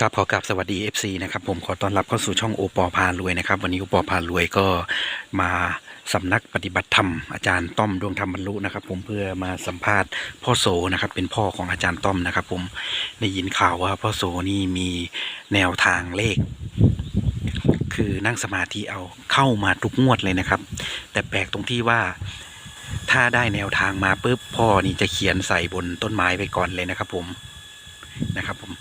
ครับขอกราบสวัสดี FC นะครับผมขอต้อนรับเข้าสู่ช่องโอปอพารวยนะครับ วันนี้โอปอพารวยก็มาสำนักปฏิบัติธรรมอาจารย์ต้อมดวงธรรมบรรลุนะครับ ผมเพื่อมาสัมภาษณ์พ่อโสนะครับเป็นพ่อของอาจารย์ต้อมนะครับ ผมได้ยินข่าวว่าพ่อโสนี่มีแนวทางเลข คือนั่งสมาธิเอาเข้ามาทุกงวดเลยนะครับ แต่แปลกตรงที่ว่าถ้าได้แนวทางมาปุ๊บพ่อนี่จะเขียนใส่บนต้นไม้ไปก่อนเลยนะครับ ผมนะครับผม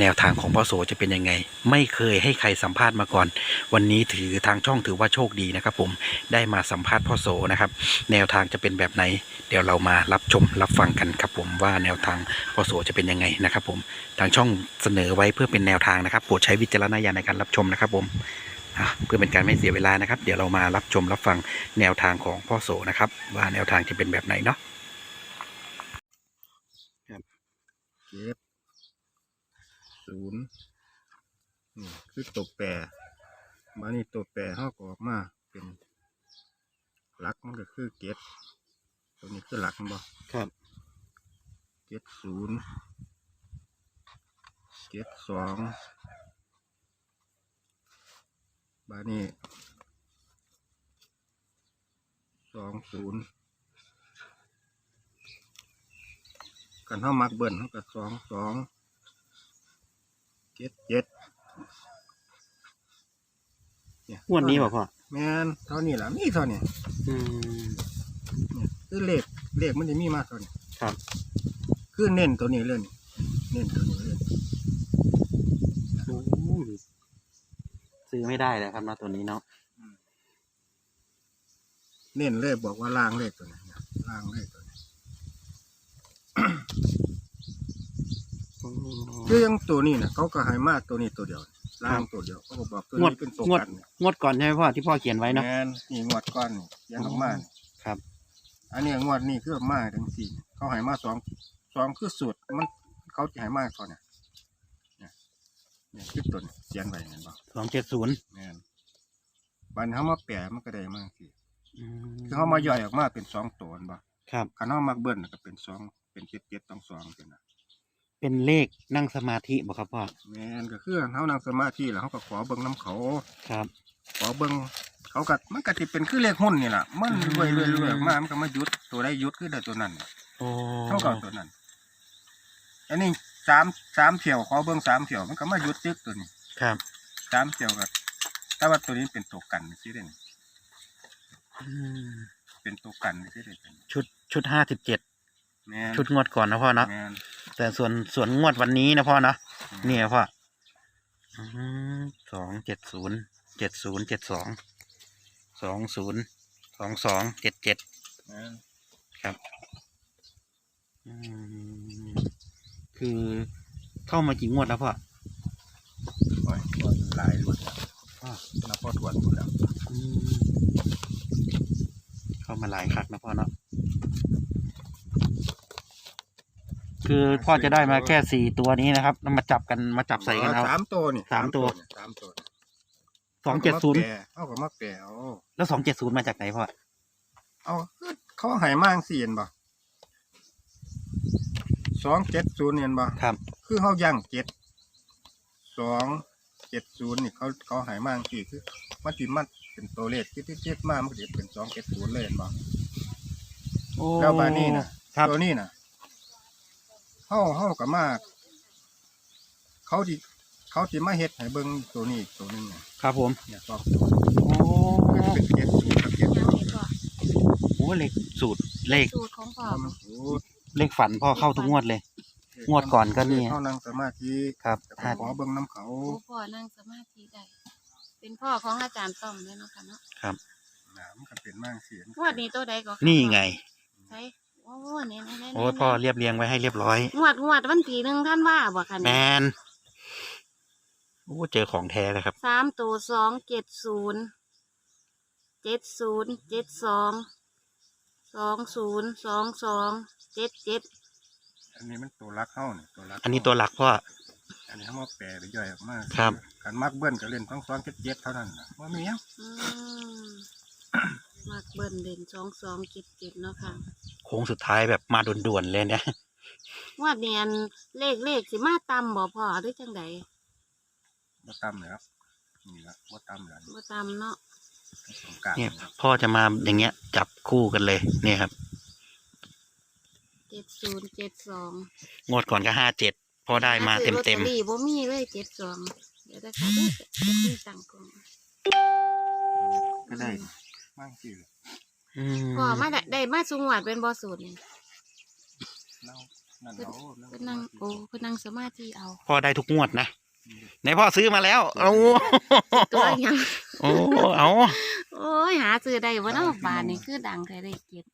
แนวทางของพ่อโสจะเป็นยังไง ไม่เคยให้ใครสัมภาษณ์มาก่อน วันนี้ถือทางช่องถือว่าโชคดีนะครับ ผมได้มาสัมภาษณ์พ่อโสนะครับ แนวทางจะเป็นแบบไหน เดี๋ยวเรามารับชมรับฟังกันครับ ผมว่าแนวทางพ่อโสจะเป็นยังไงนะครับ ผมทางช่องเสนอไว้เพื่อเป็นแนวทางนะครับโปรดใช้วิจารณญาณในการรับชมนะครับ ผมเพื่อเป็นการไม่เสียเวลานะครับ เดี๋ยวเรามารับชมรับฟังแนวทางของพ่อโสนะครับ ว่าแนวทางจะเป็นแบบไหนเนาะเจ็ด ศูนย์นี่คือตัวแปรมานี่ตัวแปรเขาก็ออกมาเป็นหลักมันก็คือเกตตัวนี้คือหลักมันบ่ครับเกตศูนย์เกตสองบานี่สองศูนย์กันเท่ามักเบิ้ลเท่ากับสองสอง เจ็ดเจ็ดเยงวดนี้ป่ะพ่อแมนเท่านี้แหละมีเท่านี้อืมเนี่ยคือเลขเลขมันจะมีมากเท่านี้ครับคือเน้นตัวนี้เลยนี่เน้นตัวนี้เลยซื้อไม่ได้แล้วครับนะตัวนี้เนาะเน้นเลยบอกว่าล่างเลขตัวนี้เนี่ยล่างเลขตัวนี้ คือยังตัวนี้นะเขาก็ให้มาตัวนี้ตัวเดียวล่างตัวเดียวเขาก็บอกตัวงวด นี้เป็นตัวงวด กันเนี่ยงวดก่อนใช่ไหมพ่อที่พ่อเขียนไว้เนาะ แมนนี่งวดก้อนนี่ยังออกมานี่ครับ อันนี้งวดนี้คือมาทั้งสี่เขาให้มาสองสองคือสูตรมันเขาจะให้มาก่อนเนี่ยเนี่ยเนี่ยคือตัวนี้เขียนไว้เห็นบ่สองเจ็ดศูนย์แม่นบันเขามาแปะมันก็ได้มากสิคือเขามาย่อยออกมาเป็นสองตัวนั่นบ่ครับคันเขามาเบิ้ลก็เป็นสองเป็นเจ็ดเจ็ดต้องสองเป็นนะ เป็นเลขนั่งสมาธิบ่ครับพ่อแม่นก็คือเขานั่งสมาธิแล้วเขาก็ขอเบิ้งน้ำเขาครับ ขอเบิ้งเขาก็มันก็สิเป็นคือเลขหุ้นนี่แหละมันอืมรวยรวยรวยออกมามันก็มาหยุดตัวได้ยุดคือได้ตัวนั้นโอ้เท่ากับตัวนั้น อันนี้สามสามเที่ยวขอเบิ้งสามเที่ยวมันก็มาหยุดตึกตัวนี้ครับสามเที่ยวก็แต่ว่าตัวนี้เป็นตัวกันสิเด่นอืมเป็นตัวกันสิเด่นชุดชุดห้าสิบเจ็ด แม่นชุดงวดก่อนนะพ่อเนาะแม่นแต่ส่วนส่วนงวดวันนี้นะพ่อเนาะเนี่ยพ่อสองเจ็ดศูนย์เจ็ดศูนย์เจ็ดสองสองศูนย์สองสองเจ็ดเจ็ดแม่นครับอืมคือเข้ามากี่งวดแล้วพ่อโอ้ยทวนหลายรุ่นแล้วพ่อนับพอทวนหมดแล้วอืมเข้ามาหลายครั้งนะพ่อเนาะ คือพ่อจะได้มาแค่สี่ตัวนี้นะครับแล้วมาจับกันมาจับใส่กันเอา สามตัวนี่สามตัวนี่สามตัวสองเจ็ดศูนย์เอากับมาแปะเอาแล้วสองเจ็ดศูนย์มาจากไหนพ่อเอาคือเขาใหายมากสี่เห็นบ่สองเจ็ดศูนย์เห็นบ่ครับ คือเขาย่างเจ็ดสองเจ็ดศูนย์นี่เขาเขาใหายมากสี่คือมันติมันเป็นตัวเลขที่ที่เจ็ดมากมันก็จะเป็นสองเจ็ดศูนย์เลยเห็นบ่แล้วบานี่นะครับตัวนี้นะ เฮาเฮากับมาเขาดิเขาสิมาเฮ็ดให้เบิ่งตัวนี้อีกตัวหนึงเนี่ยครับผมเนี่ยสองตัวโอ้ก็จะเป็นเจ็ดศูนย์กับเจ็ดยังสองไงก็โหเลขสูตรเลขสูตรของพ่อ มันโอ้เลขฝันพ่อเข้าทุกงวดเลย งวดก่อนก็นี่เฮานั่งสมาธิครับแต่ห้าขอเบิ่งน้ำเขาโอ้พ่อนั่งสมาธิได้ เป็นพ่อของอาจารย์ต้อมเลยเนาะค่ะเนาะครับน้ำก็เป็นมากเสียงงวดนี้ตัวใดก็ค่ะนี่ไง ใช่ โอ้เนี่ยเนี่ยโอ้ยพ่อเรียบเรียงไว้ให้เรียบร้อย งวดงวดวันที่หนึ่งท่านว่าบ่ค่ะแมเนี่ยนโอ้เจอของแท้เลยครับ สามตัวสองเจ็ดศูนย์เจ็ดศูนย์เจ็ดสองสองศูนย์สองสองเจ็ดเจ็ดอันนี้มันตัวรักเฮานี่ตัวรักอันนี้ตัวหลักพ่อ อันนี้เฮามาแปลไปย่อยออกมาครับกันมักเบิ้ลก็เล่นต้องสองเจ็ดเจ็ดเท่านั้นน่ะว่ามีหยังอืม มากเบิ่นเด่นสองสองเจ็ดเจ็ดเนาะค่ะโค้งสุดท้ายแบบมาด่วนๆเลยเนี่ยงวดเนียนเลขเลขสิมาตำบ่พ่อหรือจังใดบ่ต่ำเลยครับนี่ละบ่ต่ำเลยบ่ตามเนาะตรงกลางเนี่ยครับพ่อจะมาอย่างเงี้ย จับคู่กันเลยเนี่ยครับ เจ็ดศูนย์เจ็ดสองงวดก่อนก็ห้าเจ็ดพ่อได้มาเต็มเต็มลอตตอรี่บ่มีเลยเจ็ดสองเดี๋ยวได้ค่ะเด้อจะมีตังค์ก่อนก็ได้ มากที่เลยๆอืมพอมาได้ได้มาสูงวัดเป็นบ่สูตรนี่เล่านั่นเอาเพิ่นนั่งโอ้เพิ่นนั่งสมาธิเอาพ่อได้ทุกงวดนะไหนพ่อซื้อมาแล้วเอาตัวหยัง โอ้เอาโอ้ยหาซื้อได้บ่เนาะบาทนี่คือดังแท้ได้เจ็ด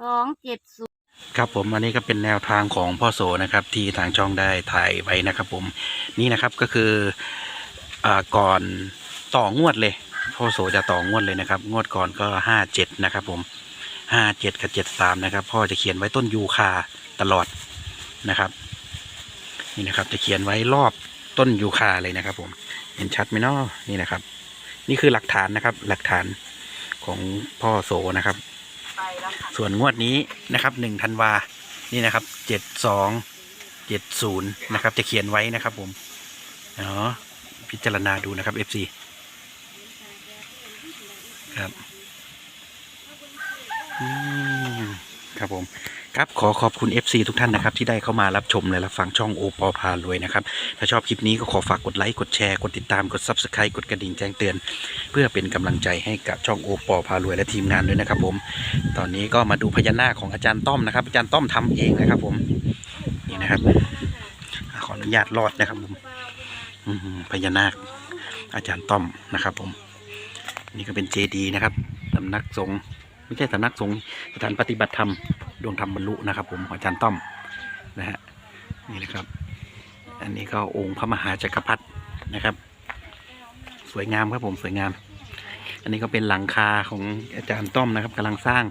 สองเจ็ดศูนย์ครับผมอันนี้ก็เป็นแนวทางของพ่อโสนะครับ ที่ทางช่องได้ถ่ายไว้นะครับ ผมนี่นะครับก็คืออ่าก่อนต่องวดเลย พ่อโสจะต่องวดเลยนะครับ งวดก่อนก็ห้าเจ็ดนะครับ ผมห้าเจ็ดกับเจ็ดสามนะครับ พ่อจะเขียนไว้ต้นยูคาตลอดนะครับ นี่นะครับ จะเขียนไว้รอบต้นยูคาเลยนะครับ ผม เห็นชัดไหมเนาะนี่นะครับ นี่คือหลักฐานนะครับ หลักฐานของพ่อโสนะครับ ส่วนงวดนี้นะครับหนึ่งธันวานี่นะครับเจ็ดสองเจ็ดศูนย์นะครับ จะเขียนไว้นะครับ ผมเนาะพิจารณาดูนะครับ FC ครับครับผมครับขอขอบคุณ FC ทุกท่านนะครับที่ได้เข้ามารับชมและรับฟังช่องโอปอพารวยนะครับถ้าชอบคลิปนี้ก็ขอฝากกดไลค์กดแชร์กดติดตามกด Subscribe กดกระดิ่งแจ้งเตือน เพื่อเป็นกำลังใจให้กับช่องโอปอพารวยและทีมงานด้วยนะครับผม ตอนนี้ก็มาดูพญานาคของอาจารย์ต้อมนะครับ อาจารย์ต้อมทำเองนะครับผมนี่นะครับขออนุญาตรอดนะครับผมพญานาคอาจารย์ต้อมนะครับผม นี่ก็เป็นเจดีนะครับสำนักสงฆ์ไม่ใช่สำนักสงฆ์สถานปฏิบัติธรรมดวงธรรมบรรลุนะครับ ผมของอาจารย์ต้อมนะฮะนี่นะครับ อันนี้ก็องค์พระมหาจักรพรรดินะครับ สวยงามครับผมสวยงาม อันนี้ก็เป็นหลังคาของอาจารย์ต้อมนะครับกำลังสร้าง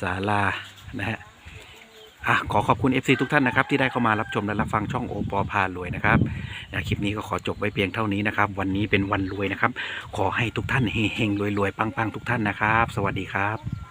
ศาลานะฮะ อะขอขอบคุณ FC ทุกท่านนะครับที่ได้เข้ามารับชมและรับฟังช่องโอปอพารวยนะครับอะคลิปนี้ก็ขอจบไว้เพียงเท่านี้นะครับ วันนี้เป็นวันรวยนะครับ ขอให้ทุกท่านเฮงๆรวยๆปังๆทุกท่านนะครับ สวัสดีครับ